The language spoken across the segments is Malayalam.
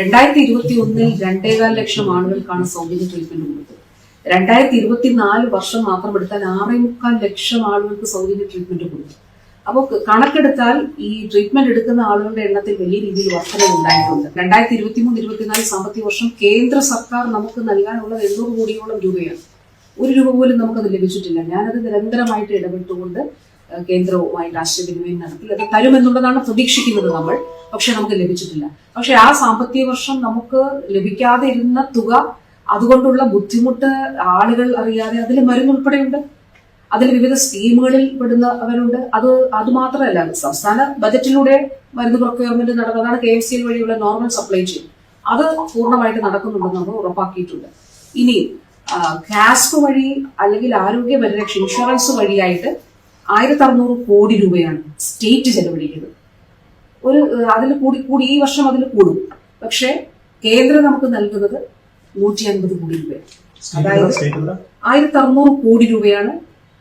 രണ്ടായിരത്തി ഇരുപത്തി ഒന്നിൽ രണ്ടേകാൽ ലക്ഷം ആളുകൾക്കാണ് സൗജന്യ ട്രീറ്റ്മെന്റ് കൊടുത്തത്. രണ്ടായിരത്തി ഇരുപത്തിനാല് വർഷം മാത്രം എടുത്താൽ ആറേ മുക്കാൽ ലക്ഷം ആളുകൾക്ക് സൗജന്യ ട്രീറ്റ്മെന്റ് കൊടുത്തു. അപ്പോൾ കണക്കെടുത്താൽ ഈ ട്രീറ്റ്മെന്റ് എടുക്കുന്ന ആളുകളുടെ എണ്ണത്തിൽ വലിയ രീതിയിൽ വർധന ഉണ്ടായിട്ടുണ്ട്. രണ്ടായിരത്തി ഇരുപത്തി മൂന്ന് ഇരുപത്തിനാല് സാമ്പത്തിക വർഷം കേന്ദ്ര സർക്കാർ നമുക്ക് നൽകാനുള്ളത് എണ്ണൂറ് കോടിയോളം രൂപയാണ്. ഒരു രൂപ പോലും നമുക്കത് ലഭിച്ചിട്ടില്ല. ഞാനത് നിരന്തരമായിട്ട് ഇടപെട്ടുകൊണ്ട് കേന്ദ്രവുമായിട്ട് ആശയവിനിമയം നടത്തി അത് തരുമെന്നുള്ളതാണ് പ്രതീക്ഷിക്കുന്നത് നമ്മൾ. പക്ഷെ നമുക്ക് ലഭിച്ചിട്ടില്ല. പക്ഷെ ആ സാമ്പത്തിക വർഷം നമുക്ക് ലഭിക്കാതെ ഇരുന്ന തുക അതുകൊണ്ടുള്ള ബുദ്ധിമുട്ട് ആളുകൾ അറിയാതെ അതിൽ മരുന്ന് ഉൾപ്പെടെയുണ്ട് അതിൽ വിവിധ സ്കീമുകളിൽ പെടുന്നവരുണ്ട് അത് അത് മാത്രമല്ല സംസ്ഥാന ബജറ്റിലൂടെ മരുന്ന് പ്രൊക്യൂർമെന്റ് നടന്നതാണ് കെ എഫ് സി വഴിയുള്ള നോർമൽ സപ്ലൈ ചെയിൻ. അത് പൂർണമായിട്ട് നടക്കുന്നുണ്ടെന്ന് നമ്മൾ ഉറപ്പാക്കിയിട്ടുണ്ട്. ഇനി കാസ്ക് വഴി അല്ലെങ്കിൽ ആരോഗ്യ പരിരക്ഷ ഇൻഷുറൻസ് വഴിയായിട്ട് ആയിരത്തി അറുന്നൂറ് കോടി രൂപയാണ് സ്റ്റേറ്റ് ചെലവഴിക്കുന്നത്. ഒരു അതിൽ കൂടി കൂടി ഈ വർഷം അതിൽ കൂടും. പക്ഷേ കേന്ദ്രം നമുക്ക് നൽകുന്നത് നൂറ്റി അൻപത് കോടി രൂപ അതായത് ആയിരത്തി അറുന്നൂറ് കോടി രൂപയാണ്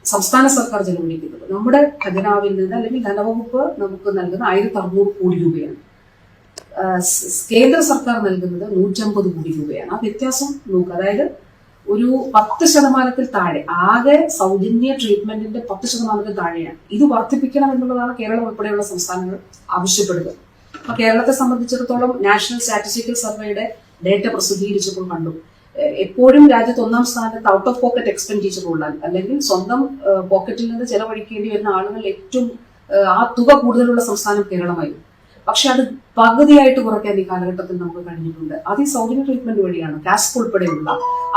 സംസ്ഥാന സർക്കാർ ചെലവഴിക്കുന്നത്. നമ്മുടെ ഖജനാവിൽ നിന്ന് അല്ലെങ്കിൽ ധനവകുപ്പ് നമുക്ക് നൽകുന്ന ആയിരത്തി അറുന്നൂറ് കോടി രൂപയാണ്. കേന്ദ്ര സർക്കാർ നൽകുന്നത് നൂറ്റമ്പത് കോടി രൂപയാണ്. ആ വ്യത്യാസം നോക്കുക അതായത് ഒരു പത്ത് ശതമാനത്തിൽ താഴെ ആകെ സൗജന്യ ട്രീറ്റ്മെന്റിന്റെ പത്ത് ശതമാനത്തിൽ താഴെയാണ്. ഇത് വർദ്ധിപ്പിക്കണം എന്നുള്ളതാണ് കേരളം ഉൾപ്പെടെയുള്ള സംസ്ഥാനങ്ങൾ ആവശ്യപ്പെടുന്നത്. അപ്പൊ കേരളത്തെ സംബന്ധിച്ചിടത്തോളം നാഷണൽ സ്റ്റാറ്റിസ്റ്റിക്കൽ സർവേയുടെ ഡേറ്റ പ്രസിദ്ധീകരിച്ചപ്പോൾ കണ്ടു. എപ്പോഴും രാജ്യത്ത് ഒന്നാം സ്ഥാനത്ത് ഔട്ട് ഓഫ് പോക്കറ്റ് എക്സ്പെൻഡിച്ചർ ഉള്ളാൽ അല്ലെങ്കിൽ സ്വന്തം പോക്കറ്റിൽ നിന്ന് ചെലവഴിക്കേണ്ടി വരുന്ന ആളുകൾ ഏറ്റവും ആ തുക കൂടുതലുള്ള സംസ്ഥാനം കേരളമായിരുന്നു. പക്ഷെ അത് പകുതിയായിട്ട് കുറയ്ക്കാൻ ഈ കാലഘട്ടത്തിൽ നമുക്ക് കഴിഞ്ഞിട്ടുണ്ട്. അത് ഈ സൗജന്യ ട്രീറ്റ്മെന്റ് വഴിയാണ് കാസ്ക് ഉൾപ്പെടെയുള്ള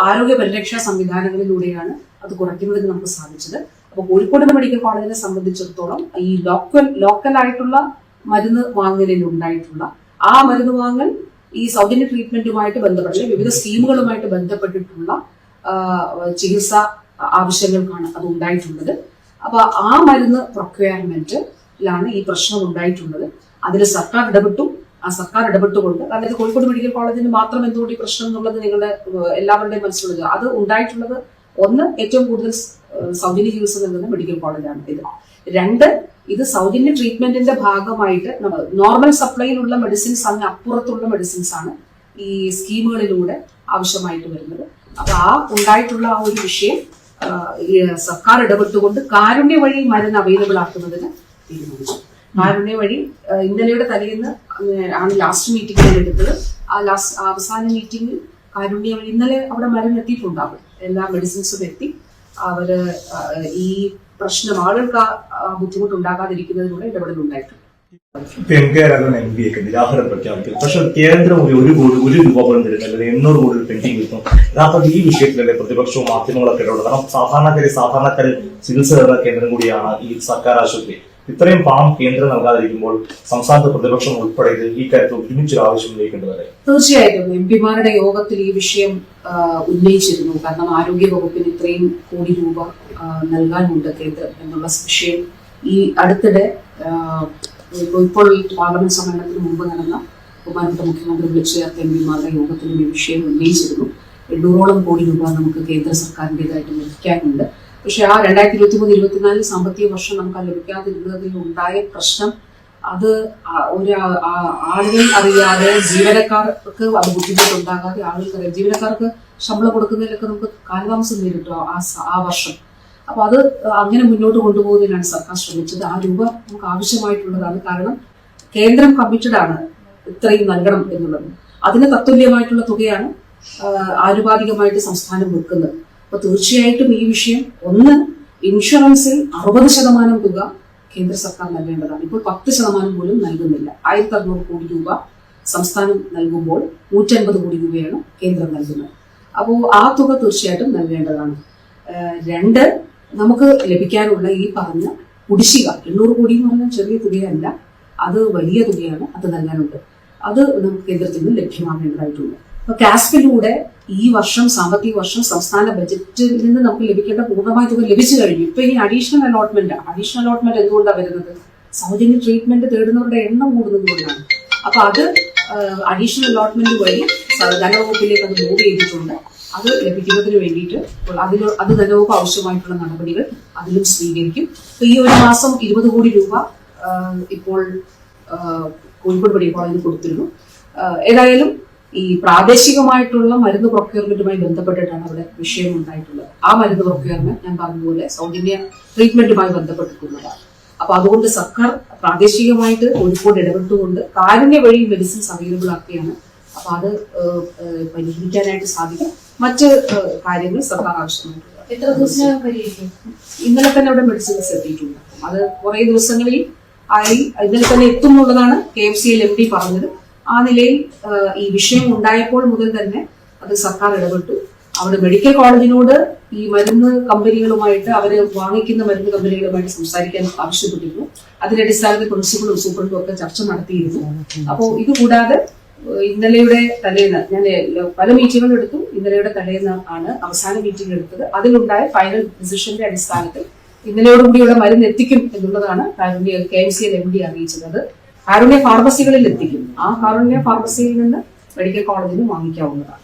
ആരോഗ്യ പരിരക്ഷാ സംവിധാനങ്ങളിലൂടെയാണ് അത് കുറയ്ക്കുന്നതിന് നമുക്ക് സാധിച്ചത്. അപ്പോൾ കോഴിക്കോട് മെഡിക്കൽ കോളേജിനെ സംബന്ധിച്ചിടത്തോളം ഈ ലോക്കൽ ആയിട്ടുള്ള മരുന്ന് വാങ്ങലിൽ ഉണ്ടായിട്ടുള്ള ആ മരുന്ന് വാങ്ങൽ ഈ സൗജന്യ ട്രീറ്റ്മെന്റുമായിട്ട് ബന്ധപ്പെട്ട് വിവിധ സ്കീമുകളുമായിട്ട് ബന്ധപ്പെട്ടിട്ടുള്ള ചികിത്സ ആവശ്യങ്ങൾക്കാണ് അത് ഉണ്ടായിട്ടുള്ളത്. അപ്പൊ ആ മരുന്ന് പ്രൊക്വയർമെന്റിലാണ് ഈ പ്രശ്നം ഉണ്ടായിട്ടുള്ളത്. അതിൽ സർക്കാർ ഇടപെട്ടു. ആ സർക്കാർ ഇടപെട്ടുകൊണ്ട് അതായത് കോഴിക്കോട് മെഡിക്കൽ കോളേജിന് മാത്രം എന്തുകൊണ്ട് ഈ പ്രശ്നം എന്നുള്ളത് നിങ്ങളുടെ എല്ലാവരുടെയും മനസ്സിലുള്ളത്. അത് ഉണ്ടായിട്ടുള്ളത് ഒന്ന് ഏറ്റവും കൂടുതൽ സൗജന്യ ചികിത്സ നൽകുന്ന മെഡിക്കൽ കോളേജാണ് ഇത്. രണ്ട് ഇത് സൗജന്യ ട്രീറ്റ്മെന്റിന്റെ ഭാഗമായിട്ട് നമ്മൾ നോർമൽ സപ്ലൈയിലുള്ള മെഡിസിൻസ് അതിന് അപ്പുറത്തുള്ള മെഡിസിൻസ് ആണ് ഈ സ്കീമുകളിലൂടെ ആവശ്യമായിട്ട് വരുന്നത്. അപ്പൊ ആ ഉണ്ടായിട്ടുള്ള ആ ഒരു വിഷയം സർക്കാർ ഇടപെട്ടുകൊണ്ട് കാരുണ്യ വഴി മരുന്ന് അവൈലബിൾ ആക്കുന്നതിന് തീരുമാനിച്ചു. കാരുണ്യ വഴി ഇന്നലെയുടെ തലേന്ന് ആണ് ലാസ്റ്റ് മീറ്റിംഗ് ഞാൻ എടുത്തത്. ആ ലാസ്റ്റ് അവസാന മീറ്റിംഗിൽ കാരുണ്യ വഴി ഇന്നലെ അവിടെ മരുന്ന് എത്തിയിട്ടുണ്ടാവും എല്ലാ മെഡിസിൻസും എത്തി. അവർ ഈ പ്രശ്നം ആളുകൾക്ക് ബുദ്ധിമുട്ട് ഉണ്ടാകാതിരിക്കുന്നതിലൂടെ ഇടപെടലുണ്ടായിട്ടുണ്ട് ഒരു കോടി ഒരു രൂപ പോലും തരുന്നില്ല. എണ്ണൂറ് കോടി പെൻഡിങ് കിട്ടും. യഥാർത്ഥത്തിൽ ഈ വിഷയത്തിലല്ലേ പ്രതിപക്ഷവും മാധ്യമങ്ങളൊക്കെ ഇടപെടുന്നത്? കാരണം സാധാരണക്കാരെ സാധാരണക്കാരെ ചികിത്സ തരുന്ന കേന്ദ്രം കൂടിയാണ് ഈ സർക്കാർ ആശുപത്രി. ഇത്രയും പണം കേന്ദ്രം നൽകാതിരിക്കുമ്പോൾ സംസ്ഥാനത്തെ പ്രതിപക്ഷം ഉൾപ്പെടെ ഇത് ഈ കാര്യത്തിൽ ഒരുമിച്ചൊരു ആവശ്യം ഉന്നയിക്കേണ്ടതല്ലേ? തീർച്ചയായിട്ടും. എം പിമാരുടെ യോഗത്തിൽ ഈ വിഷയം ഉന്നയിച്ചിരുന്നു. കാരണം ആരോഗ്യ വകുപ്പിന് ഇത്രയും കോടി രൂപ നൽകാനുണ്ട് കേന്ദ്രം എന്നുള്ള വിഷയം ഈ അടുത്തിടെ ഇപ്പോൾ പാർലമെന്റ് സമ്മേളനത്തിന് മുമ്പ് നടന്ന ബഹുമാനപ്പെട്ട മുഖ്യമന്ത്രി വിളിച്ചു ചേർത്ത എം പിമാരുടെ യോഗത്തിലും ഈ വിഷയം ഉന്നയിച്ചിരുന്നു. എണ്ണൂറോളം കോടി രൂപ നമുക്ക് കേന്ദ്ര സർക്കാരിന്റെതായിട്ട് ലഭിക്കാനുണ്ട്. പക്ഷെ ആ രണ്ടായിരത്തി ഇരുപത്തി മൂന്ന് ഇരുപത്തിനാല് സാമ്പത്തിക വർഷം നമുക്ക് അത് ലഭിക്കാതിരുന്നതിൽ ഉണ്ടായ പ്രശ്നം അത് ഒരു ആളുകൾ അറിയാതെ ജീവനക്കാർക്ക് അത് ബുദ്ധിമുട്ടുണ്ടാകാതെ ആളുകൾക്ക് ജീവനക്കാർക്ക് ശമ്പളം കൊടുക്കുന്നതിലൊക്കെ നമുക്ക് കാലതാമസം നേരിട്ടു ആ ആ വർഷം. അപ്പൊ അത് അങ്ങനെ മുന്നോട്ട് കൊണ്ടുപോകുന്നതിനാണ് സർക്കാർ ശ്രമിച്ചത്. ആ രൂപ നമുക്ക് ആവശ്യമായിട്ടുള്ളതാണ്. കാരണം കേന്ദ്രം കമ്മിറ്റഡ് ആണ് ഇത്രയും നൽകണം എന്നുള്ളത്. അതിന് തത്തുല്യമായിട്ടുള്ള തുകയാണ് ആനുപാതികമായിട്ട് സംസ്ഥാനം വെക്കുന്നത്. അപ്പൊ തീർച്ചയായിട്ടും ഈ വിഷയം ഒന്ന് ഇൻഷുറൻസിൽ അറുപത് ശതമാനം തുക കേന്ദ്ര സർക്കാർ നൽകേണ്ടതാണ്. ഇപ്പോൾ പത്ത് ശതമാനം പോലും നൽകുന്നില്ല. ആയിരത്തി അറുന്നൂറ് കോടി രൂപ സംസ്ഥാനം നൽകുമ്പോൾ നൂറ്റൻപത് കോടി രൂപയാണ് കേന്ദ്രം നൽകുന്നത്. അപ്പോൾ ആ തുക തീർച്ചയായിട്ടും നൽകേണ്ടതാണ്. രണ്ട് നമുക്ക് ലഭിക്കാനുള്ള ഈ പറഞ്ഞ കുടിശ്ശിക എണ്ണൂറ് കോടി എന്ന് പറഞ്ഞാൽ ചെറിയ തുകയല്ല അത് വലിയ തുകയാണ് അത് നൽകാനുണ്ട്. അത് നമുക്ക് കേന്ദ്രത്തിൽ നിന്ന് ലഭ്യമാകേണ്ടതായിട്ടുണ്ട്. അപ്പൊ കാസ്പിലൂടെ ഈ വർഷം സാമ്പത്തിക വർഷം സംസ്ഥാന ബജറ്റിൽ നിന്ന് നമുക്ക് ലഭിക്കേണ്ട പൂർണമായ തുക ലഭിച്ചു കഴിഞ്ഞു. ഇപ്പൊ ഇനി അഡീഷണൽ അലോട്ട്മെന്റ് അഡീഷണൽ അലോട്ട്മെന്റ് എന്തുകൊണ്ടാണ് വരുന്നത്? സൗജന്യ ട്രീറ്റ്മെന്റ് തേടുന്നവരുടെ എണ്ണം കൂടുന്നതുകൊണ്ടാണ് അപ്പൊ അത് അഡീഷണൽ അലോട്ട്മെന്റ് വഴി ധനവകുപ്പിലേക്ക് അത് മൂവ് ചെയ്തിട്ടുണ്ട്. അത് ലഭിക്കുന്നതിന് വേണ്ടിയിട്ട് അതിൽ അത് ധനവകുപ്പ് ആവശ്യമായിട്ടുള്ള നടപടികൾ അതിലും സ്വീകരിക്കും. ഈ ഒരു മാസം ഇരുപത് കോടി രൂപ ഇപ്പോൾ കോഴിക്കോട് മെഡിക്കൽ കോളേജിൽ കൊടുത്തിരുന്നു. ഏതായാലും ഈ പ്രാദേശികമായിട്ടുള്ള മരുന്ന് പ്രൊക്യൂർമെന്റുമായി ബന്ധപ്പെട്ടിട്ടാണ് അവിടെ വിഷയം ഉണ്ടായിട്ടുള്ളത് ആ മരുന്ന് പ്രൊക്യൂർമെന്റ് ഞാൻ പറഞ്ഞതുപോലെ സൗജന്യ ട്രീറ്റ്മെന്റുമായി ബന്ധപ്പെട്ടിട്ടുള്ളതാണ്. അപ്പൊ അതുകൊണ്ട് സർക്കാർ പ്രാദേശികമായിട്ട് കോഴിക്കോട് ഇടപെട്ടുകൊണ്ട് കാരുണ്യ വഴി മെഡിസിൻസ് അവൈലബിൾ ആക്കുകയാണ് അപ്പൊ അത് പരിഹരിക്കാനായിട്ട് സാധിക്കും. മറ്റ് കാര്യങ്ങൾ സർക്കാർ ആവശ്യമായിട്ടുള്ളത് എത്ര ദിവസം ഇന്നലെ തന്നെ അവിടെ മെഡിസിൻസ് എത്തിയിട്ടുണ്ട്. അത് കുറെ ദിവസങ്ങളിൽ ആയി ഇന്നലെ തന്നെ എത്തുന്നുള്ളതാണ് K F C L M D പറഞ്ഞത്. ആ നിലയിൽ ഈ വിഷയം ഉണ്ടായപ്പോൾ മുതൽ തന്നെ അത് സർക്കാർ ഇടപെട്ടു. അവിടെ മെഡിക്കൽ കോളേജിനോട് ഈ മരുന്ന് കമ്പനികളുമായിട്ട് അവർ വാങ്ങിക്കുന്ന മരുന്ന് കമ്പനികളുമായിട്ട് സംസാരിക്കാൻ ആവശ്യപ്പെട്ടിരുന്നു. അതിന്റെ അടിസ്ഥാനത്തിൽ പ്രിൻസിപ്പളും സൂപ്രണ്ടും ഒക്കെ ചർച്ച നടത്തിയിരുന്നു. അപ്പോൾ ഇതുകൂടാതെ ഇന്നലെയുടെ തലേന്ന് ഞാൻ പല മീറ്റിങ്ങുകൾ എടുത്തു. ഇന്നലെയുടെ തലേന്ന് ആണ് അവസാന മീറ്റിംഗ് എടുത്തത്. അതിലുണ്ടായ ഫൈനൽ ഡിസിഷന്റെ അടിസ്ഥാനത്തിൽ ഇന്നലെയോടുകൂടിയുള്ള മരുന്ന് എത്തിക്കും എന്നുള്ളതാണ് K M C L M D അറിയിച്ചത്. കാരുണ്യ ഫാർമസികളിൽ എത്തിക്കും. ആ കാരുണ്യ ഫാർമസിയിൽ നിന്ന് മെഡിക്കൽ കോളേജിന് വാങ്ങിക്കാവുന്നതാണ്.